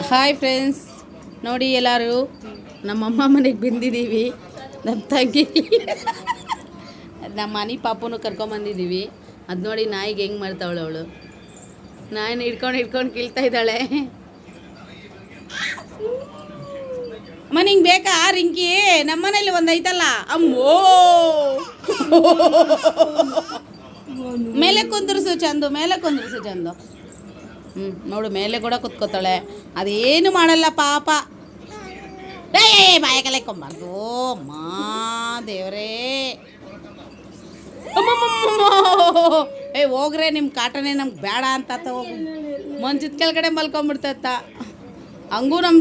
Hi friends ನೋಡಿ ಎಲ್ಲರೂ ನಮ್ಮಮ್ಮ ಮನೆಗೆ ಬಂದಿದ್ದೀವಿ. ನಮ್ಮ ತಂಗಿ. ನಮ್ಮ ಮನೆ ಪಾಪನು ಕರ್ಕೊಂಬಂದಿದ್ದೀವಿ ಅದು ನೋಡಿ ನಾಯಿಗೆ ಹೆಂಗೆ ಮಾಡ್ತಾವಳು ಅವಳು. ನಾಯಿನ ಹಿಡ್ಕೊಂಡು ಹಿಡ್ಕೊಂಡು ಕೀಳ್ತಾ ಇದ್ದಾಳೆ. ಅಮ್ಮ, ನಿಂಗೆ ಬೇಕಾ ರಿಂಕಿ? ನಮ್ಮನೇಲಿ ಒಂದು ಐತಲ್ಲ? ಅಮ್ಮೋ! ಮೇಲೆ ಕುಂದ್ರಸು ಚಂದು, ಮೇಲೆ ಕುಂದ್ರಸು ಚಂದು. ಹ್ಞೂ ನೋಡು, ಮೇಲೆ ಕೂಡ ಕುತ್ಕೋತಾಳೆ. ಅದೇನು ಮಾಡಲ್ಲ ಪಾಪ. ಬಾಯಕಲೆ ಕೊಂಬಾರ್ದು. ಮಾ ದೇವರೇ. ಏ ಹೋಗ್ರೆ ನಿಮ್ಮ ಕಾಟನೇ ನಮ್ಗೆ ಬೇಡ ಅಂತ ಹೋಗು. ಮಂಚದ ಕೆಳಗಡೆ ಮಲ್ಕೊಂಬಿಡ್ತತ್ತ. ಹಂಗೂ ನಮ್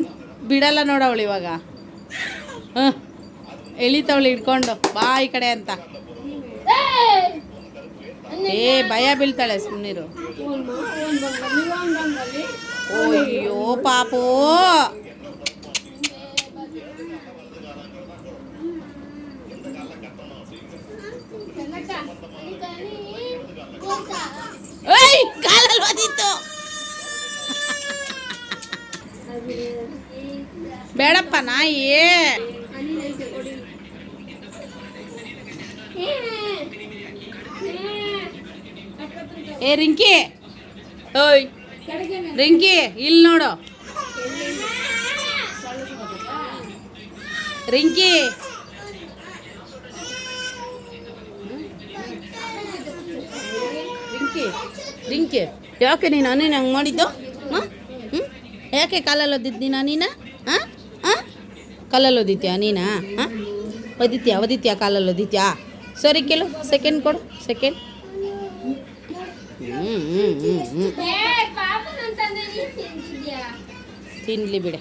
ಬಿಡಲ್ಲ ನೋಡವಳು ಇವಾಗ. ಹಾಂ, ಎಳಿತವಳು ಹಿಡ್ಕೊಂಡು ಬಾ ಈ ಕಡೆ ಅಂತ. ಏ, ಭಯ ಬೀಳ್ತಾಳೆ ಸುಮ್ಮನಿರು ಅಯ್ಯೋ ಪಾಪೋ ಏಯ್ ಕಾಲಲ್ಲಿ ಓದಿತ್ತು ಬೇಡಪ್ಪ ನಾಯಿ ಏ ರಿಂಕಿ ಓಯ್ ರಿಂಕಿ ಇಲ್ಲಿ ನೋಡು. ರಿಂಕಿ ರಿಂಕಿ ರಿಂಕಿ ಯಾಕೆ ನೀನು ನೀನು ಹಂಗೆ ಮಾಡಿದ್ದು? ಹಾಂ? ಹ್ಞೂ ಯಾಕೆ ಕಾಲಲ್ಲಿ ನೀನು? ನೀನು ಹಾಂ? ಹಾಂ? ಕಾಲಲ್ಲಿ ಓದಿತ್ಯಾ ನೀನಾ? ಹಾಂ? ಓದಿತ್ಯಾ ಓದಿತ್ಯಾ ಕಾಲಲ್ಲಿ ಓದಿತ್ಯಾ ಸರಿ ಕೇಳು ಸೆಕೆಂಡ್ ಕೊಡು ಸೆಕೆಂಡ್ ಹ್ಞೂ ಹ್ಞೂ ಹ್ಞೂ ಹ್ಞೂ ತಿನ್ಲಿ ಬಿಡೆ.